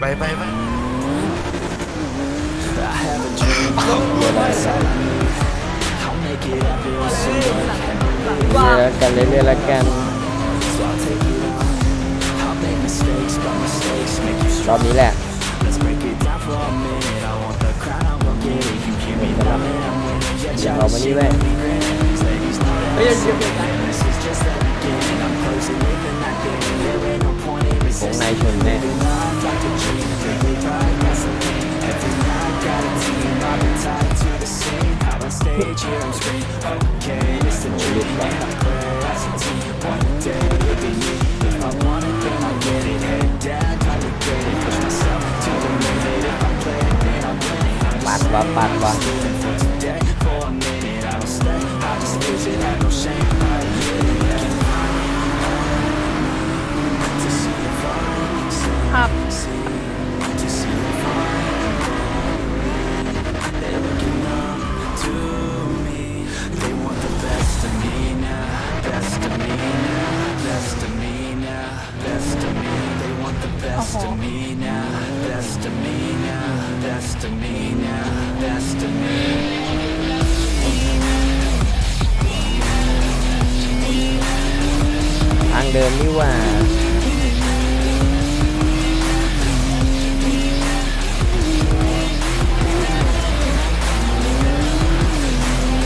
ไปไปไป เรื่อยๆกันเรื่อยๆแล้วกันรอบนี้แหละอย่าเอามานี่เว้ยเฮ้ยเดี๋ยว just the beginning. I'm closing in the night getting There ain't no point in resisting. Living life like a dream Every night got a team. I've been tied to the scene Out on stage here I'm Okay, it's a dream. And I pray as a team One day it'll be me. If I want it then I get it. Head down, I regret it. Push myself to the limit. If I play it then I win it. I'm just saying I'm just living for today. For a minute I don't stay. I just lose it. นี่หว่า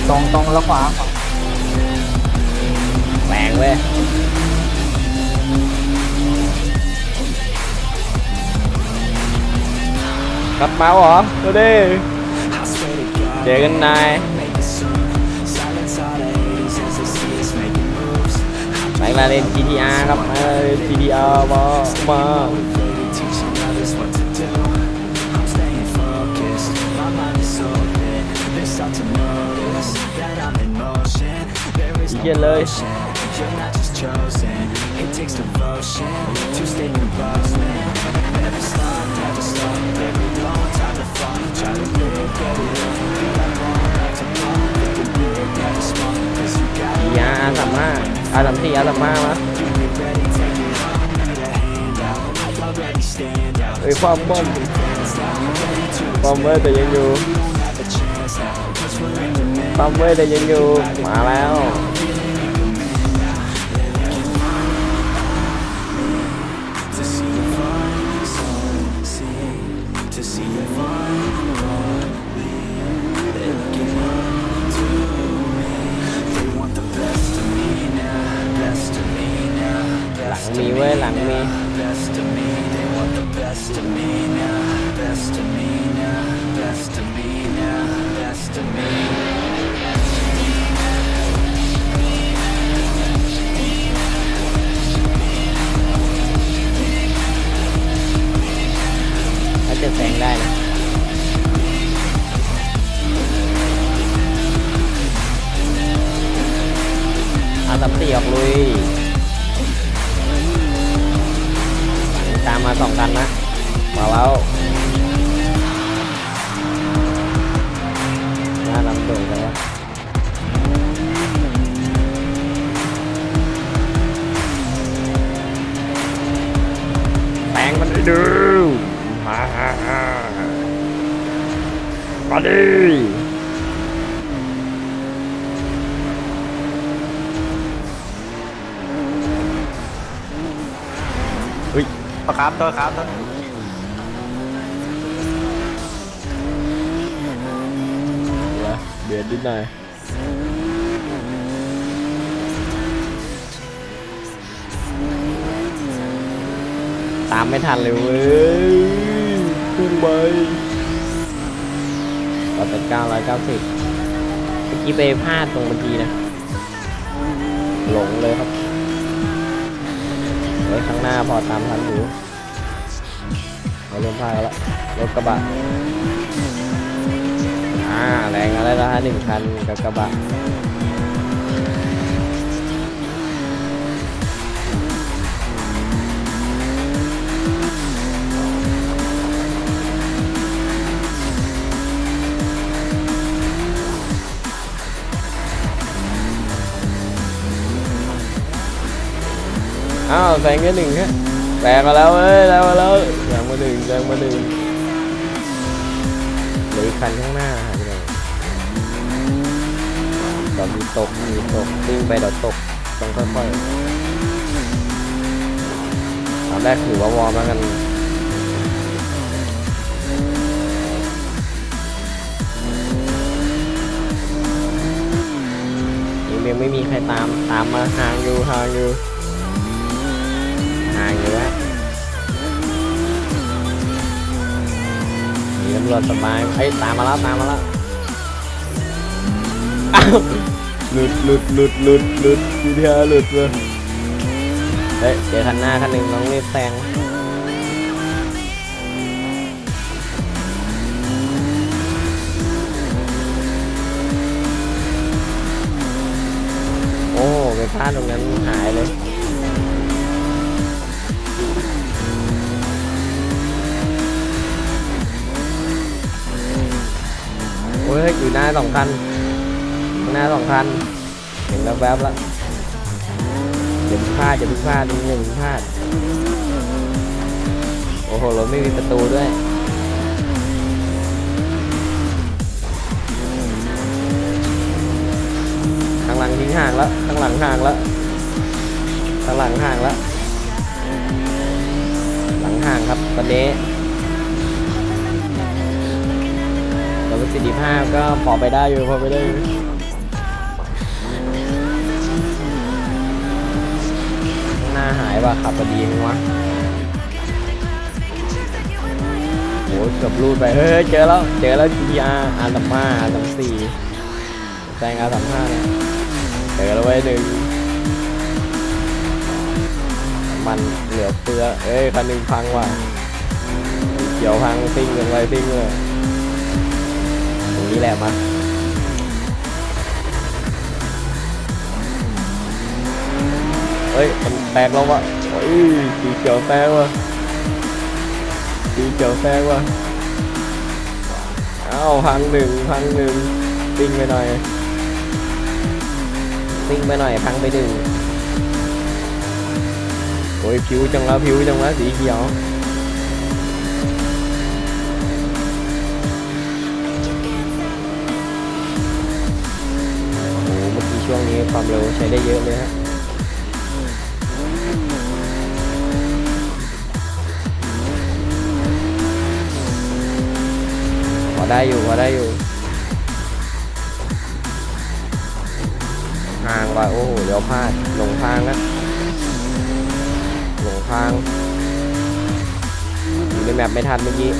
ตรงตรงแล้วขวาแหวงเว้ยกลับมาเหรอดูดิเจอกันนาย มาเล่น GTR ครับ มาเล่น GTR มามาเยอะเลยย อาสามสี่อาสามห้านะไอ้ความบอมความเว้ยแต่ยังอยู่ความเว้ยแต่ยังอยู่มาแล้ว มาสองคันนะมาแล้วน้าลำโด่เลยวแปงมันให้ดูมามาดิ ประครับตัวครับตัวเดี๋ยเบียดนิดหน่อยตามไม่ทันเลยเว้ยพุ่งไปร้อยแปดเก้าร้อยเก้าสิบเมื่อกี้ไปพลาดตรงบัญชีนะ หลงเลยครับไว้ข้างหน้าพอตามทันอยู่ เราเริ่มพาแล้วรถกระบะอ่าแรงอะไรนะฮะหนึ่งคันกับกระบะอ้าวแซงแค่หนึ่งฮะแซงมาแล้วเอ้ยแซงมาแล้ว หนึ่งแซงมาหนึ่งเหลือคันข้างหน้าหายไปไหนมีตกมีตกวิ่งไปเดี๋ยวตกต้องค่อยๆตอนแรกถือว่าวอร์มแล้วกันยังยังไม่มีใครตามตามมาห่างอยู่ห่างอยู่ห่างอยู่แล้ว รวจสบายเฮ้ยตามมาแล้วตามมาแล้วอ้าวหลุดหลุดหลุดหลุดหลุดทีเดียวหลุดเลยเฮ้ยเจอคันหน้าคันหนึ่งน้องรีบแซงโอ้ไปพลาดตรงนั้นหายเลย โอ้ยอยู่หน้าสองคันหน้าสองคัน เห็นแล้วแวบแล้วอย่าเพิ่งพลาดอย่าเพิ่งพลาดหนึ่งหนึ่งพลาดโอ้โหเรถไม่มีประตูด้วยข้างหลังทิ้งห่างแล้วข้างหลังห่างแล้วข้างหลังห่างแล้วหลังห่างครับตอนนี้ แต่สิทธิภาก็พอไปได้อยู่พอไปได้อยู่หน้าหายว่ะขับพอดีมั้งวะโหเกือบรูดไป เฮ้ยเจอแล้ว เจอแล้ว GTR R สามห้า R สามสี่แซง R สามห้าเนี่ยเจอแล้วไว้หนึ่งมันเหลือเฟือเอ้ยคันหนึ่งพังว่ะเกี่ยวพังซิ่งกันไว้ซิ่งเลย นี้แหละมาเฮ้ย มันแตกแล้ววะโอ้ยสีเขียวแตกวะสีเขียวแตกวะอ้าวพังหนึ่งพังหนึ่งติ้งไปหน่อยติ้งไปหน่อยพังไปหนึ่งโอ้ยผิวจังแล้วผิวจังแล้วสีเขียว ช่วงนี้ความเร็วใช้ได้เยอะเลยฮะพอได้อยู่พอได้อยู่ห่างว่ะโอ้โหเดี๋ยวพลาดหลงทางนะหลงทางอยู่ในแมปไม่ทันเมื่อกี้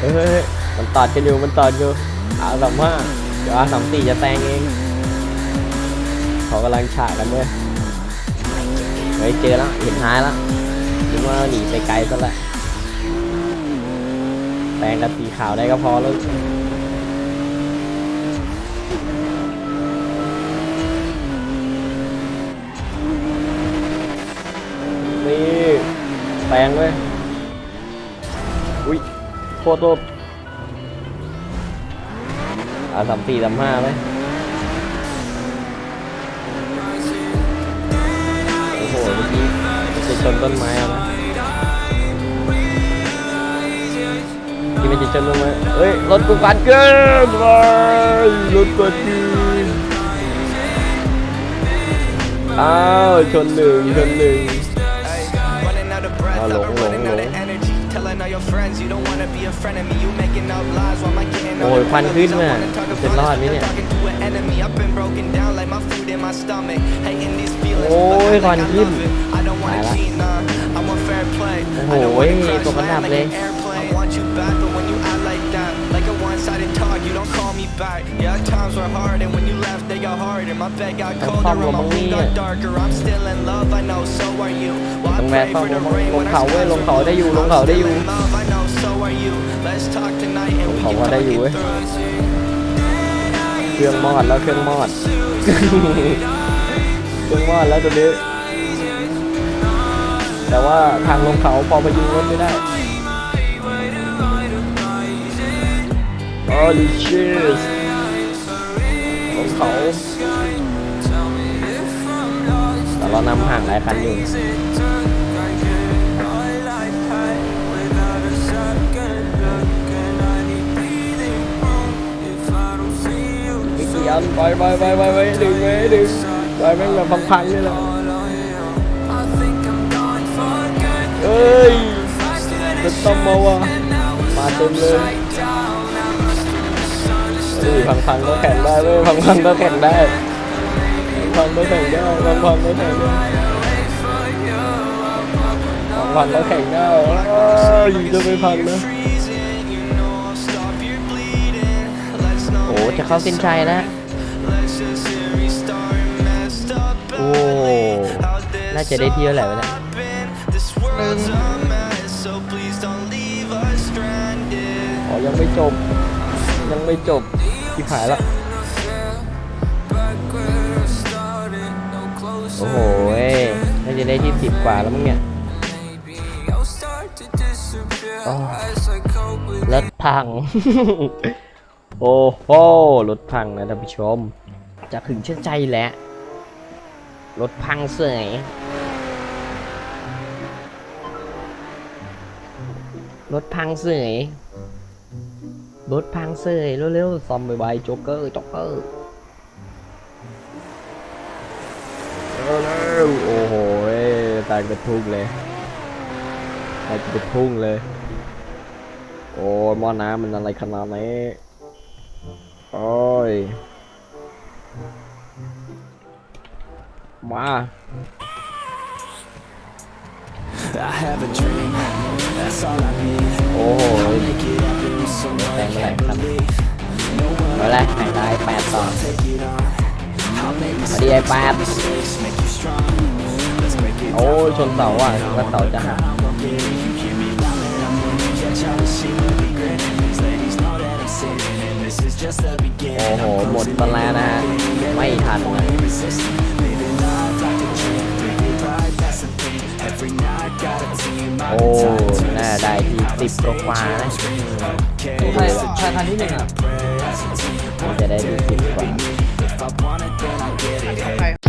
เฮ้ยเฮ้ยเฮ้ย มันตอดกันอยู่ มันตอดอยู่อาสามห้าเดี๋ยวอาสามสี่จะแซงเองเขากำลังฉากกันด้วยเฮ้ยเจอแล้ว เห็นท้ายแล้วคิดว่าหนีไปไกลซะและแซงกันสีขาวได้ก็พอแล้วนี่แซงเว้ยอุ้ยโคตร อาสามสี่สามห้าไหมโอ้โหเมื่อกี้จะชนต้นไม้อานะที่ไม่จะชนต้นไม้เฮ้ยรถกูปัดเกินไปรถปัดเกินอ้าวชนหนึ่งชนหนึ่ง all your friends you don't wanna be a friend of me. You making up lies while I'm getting โอ้ all ย the ควันขึ้น penalties. I น่ะ wanna talk จะ about รอด this, ไหม but เนี่ย they're talking to an enemy. I've been broken down like my food in my stomach. Hating these feelings, Ôi, but act like còn Iขึ้น love it. I don't wanna Phải là- cheat, nah. I want fair play. Ồ, I don't wanna ôi, crash tôi có land đạp like lên. an airplane. I want you back, but when you act like that, like a one-sided talk, you don't call me back. Yeah, times were hard, and when you left, they got harder. My bed got Không colder, xong and rồi my bóng room đi got à. darker. I'm still in love, I know, so are you. Well, I ต้องแวะ pray ต้อง for the ลง rain ลง when our เขาเว้ย skies ลง were เขาได้อยู่ blue. ลง I'm เขาได้อ still ยู่ in love, I know, so are you. Let's talk tonight, and we Không can qua talk đây it dù ấy. through. เครื่องมอดแล้วเครื่องมอดเครื่องมอดแล้วตัวนี้แต่ว่าทางลงเขาพอพยุงรถไม่ได้ Holy shit ลงเขา เรานำห่างหลายคันอยู่อีกกี่อันไปไปไปไปไปดึงไปดึงไปแม่งแบบพังๆนี่แหละเอ้ยจะต้องมาว่ะมาเต็มเลยเฮ้ยพังๆก็แข่งได้เว้ยพังๆก็แข่งได้ พังๆก็แข่งได้พังๆก็แข่งได้พังๆก็แข่งได้เอ้ยจะไม่พังนะโอ้จะเข้าเส้นชัยแล้วโอ้น่าจะได้ที่เท่าไหร่วะเนี่ยอ๋อยังไม่จบ ยังไม่จบที่ขายแล้ว อ้โหเว้ยน่าจะได้ที่สิบกว่าแล้วมั้งเนี่ยอ๋อรถพัง โอ้โห รถพังนะท่านผู้ชม จะถึงเช่นใจแล้ว รถพังเสยรถพังเสยรถพังเสยเร็วๆซ่อมไวๆโจ๊กเกอร์โจ๊กเกอร์ เร็วๆโอ้โหตายเป็นทุ่งเลยตายเป็นทุ่งเลย โอ้ยหม้อน้ำมันอะไรขนาดนี้โอ้ยมา I have a dream, that's all I need. โอ้โห Make it happen with someone แต่ง I เมื่อไหร่ can't ครับ believe. No one เมื่อไหรแข่งได้แปดต่อ take it on. I'll make พอดีไอ้แปด mistakes, make you strong. Let's break it โอ้ยชนเสาอะว่าเสาจะหัก down, I won't get it. You hear me loud when I'm winning. Yeah, Charlie Sheen will be grinning. These ladies know that I'm sinning, and this is just the โอ้ beginning. โห หมดไปแล้วนะฮะ ไม่ทันนะ Resisting, living life like a dream. Breathe it right, that's the thing. Every night got a team. โอ้ น่าได้ที่สิบกว่าๆนะใครใครคันที่หนึ่งอะน่าจะได้ที่สิบกว่า If I want it, then I get it.